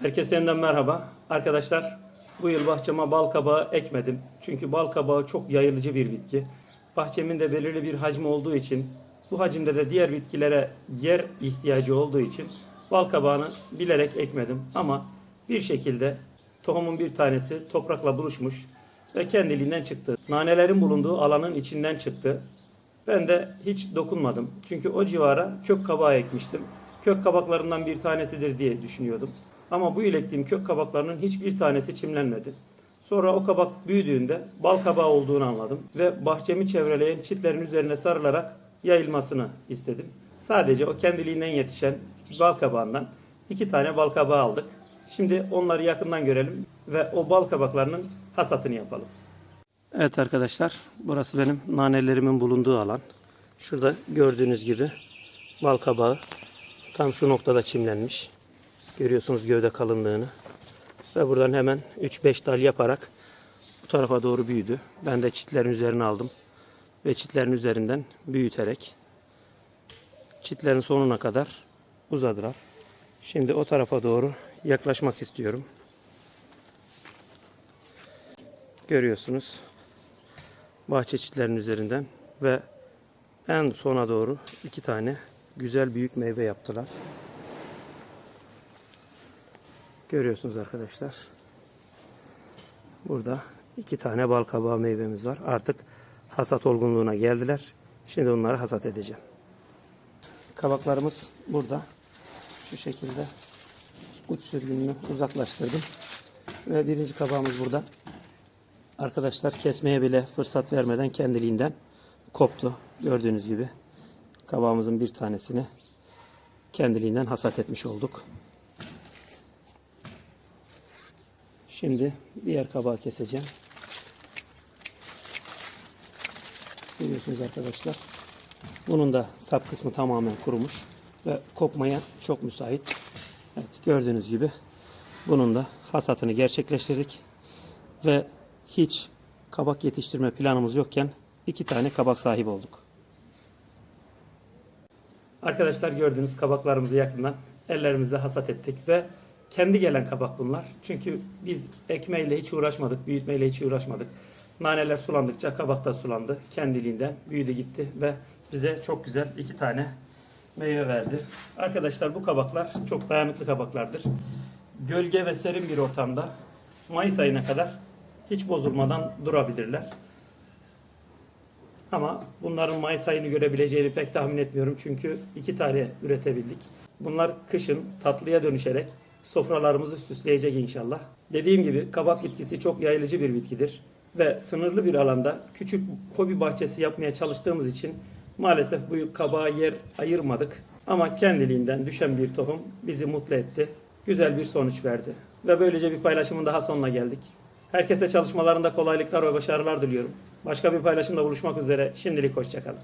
Herkese yeniden merhaba. Arkadaşlar bu yıl bahçeme bal kabağı ekmedim. Çünkü bal kabağı çok yayılıcı bir bitki. Bahçemin de belirli bir hacmi olduğu için bu hacimde de diğer bitkilere yer ihtiyacı olduğu için bal kabağını bilerek ekmedim. Ama bir şekilde tohumun bir tanesi toprakla buluşmuş ve kendiliğinden çıktı. Nanelerin bulunduğu alanın içinden çıktı. Ben de hiç dokunmadım. Çünkü o civara kök kabağı ekmiştim. Kök kabaklarından bir tanesidir diye düşünüyordum. Ama bu yıl ektiğim kök kabaklarının hiçbir tanesi çimlenmedi. Sonra o kabak büyüdüğünde bal kabağı olduğunu anladım ve bahçemi çevreleyen çitlerin üzerine sarılarak yayılmasını istedim. Sadece o kendiliğinden yetişen bal kabağından iki tane bal kabağı aldık. Şimdi onları yakından görelim ve o bal kabaklarının hasatını yapalım. Evet arkadaşlar, burası benim nanelerimin bulunduğu alan. Şurada gördüğünüz gibi bal kabağı tam şu noktada çimlenmiş. Görüyorsunuz gövde kalınlığını. Ve buradan hemen 3-5 dal yaparak bu tarafa doğru büyüdü. Ben de çitlerin üzerine aldım. Ve çitlerin üzerinden büyüterek çitlerin sonuna kadar uzadılar. Şimdi o tarafa doğru yaklaşmak istiyorum. Görüyorsunuz bahçe çitlerinin üzerinden ve en sona doğru iki tane güzel büyük meyve yaptılar. Görüyorsunuz arkadaşlar. Burada iki tane bal kabağı meyvemiz var. Artık hasat olgunluğuna geldiler. Şimdi onları hasat edeceğim. Kabaklarımız burada. Şu şekilde uç sürgününü uzaklaştırdım. Ve birinci kabağımız burada. Arkadaşlar kesmeye bile fırsat vermeden kendiliğinden koptu. Gördüğünüz gibi kabağımızın bir tanesini kendiliğinden hasat etmiş olduk. Şimdi diğer kabağı keseceğim. Görüyorsunuz arkadaşlar. Bunun da sap kısmı tamamen kurumuş ve kopmaya çok müsait. Evet gördüğünüz gibi bunun da hasatını gerçekleştirdik ve hiç kabak yetiştirme planımız yokken iki tane kabak sahibi olduk. Arkadaşlar gördüğünüz kabaklarımızı yakından ellerimizle hasat ettik ve kendi gelen kabak bunlar. Çünkü biz ekmeğiyle hiç uğraşmadık, büyütmeyle hiç uğraşmadık. Naneler sulandıkça kabak da sulandı. Kendiliğinden büyüdü gitti ve bize çok güzel iki tane meyve verdi. Arkadaşlar bu kabaklar çok dayanıklı kabaklardır. Gölge ve serin bir ortamda Mayıs ayına kadar hiç bozulmadan durabilirler. Ama bunların Mayıs ayını görebileceğini pek tahmin etmiyorum. Çünkü iki tane üretebildik. Bunlar kışın tatlıya dönüşerek sofralarımızı süsleyecek inşallah. Dediğim gibi kabak bitkisi çok yayılıcı bir bitkidir. Ve sınırlı bir alanda küçük hobi bahçesi yapmaya çalıştığımız için maalesef bu kabağa yer ayırmadık. Ama kendiliğinden düşen bir tohum bizi mutlu etti. Güzel bir sonuç verdi. Ve böylece bir paylaşımın daha sonuna geldik. Herkese çalışmalarında kolaylıklar ve başarılar diliyorum. Başka bir paylaşımda buluşmak üzere. Şimdilik hoşçakalın.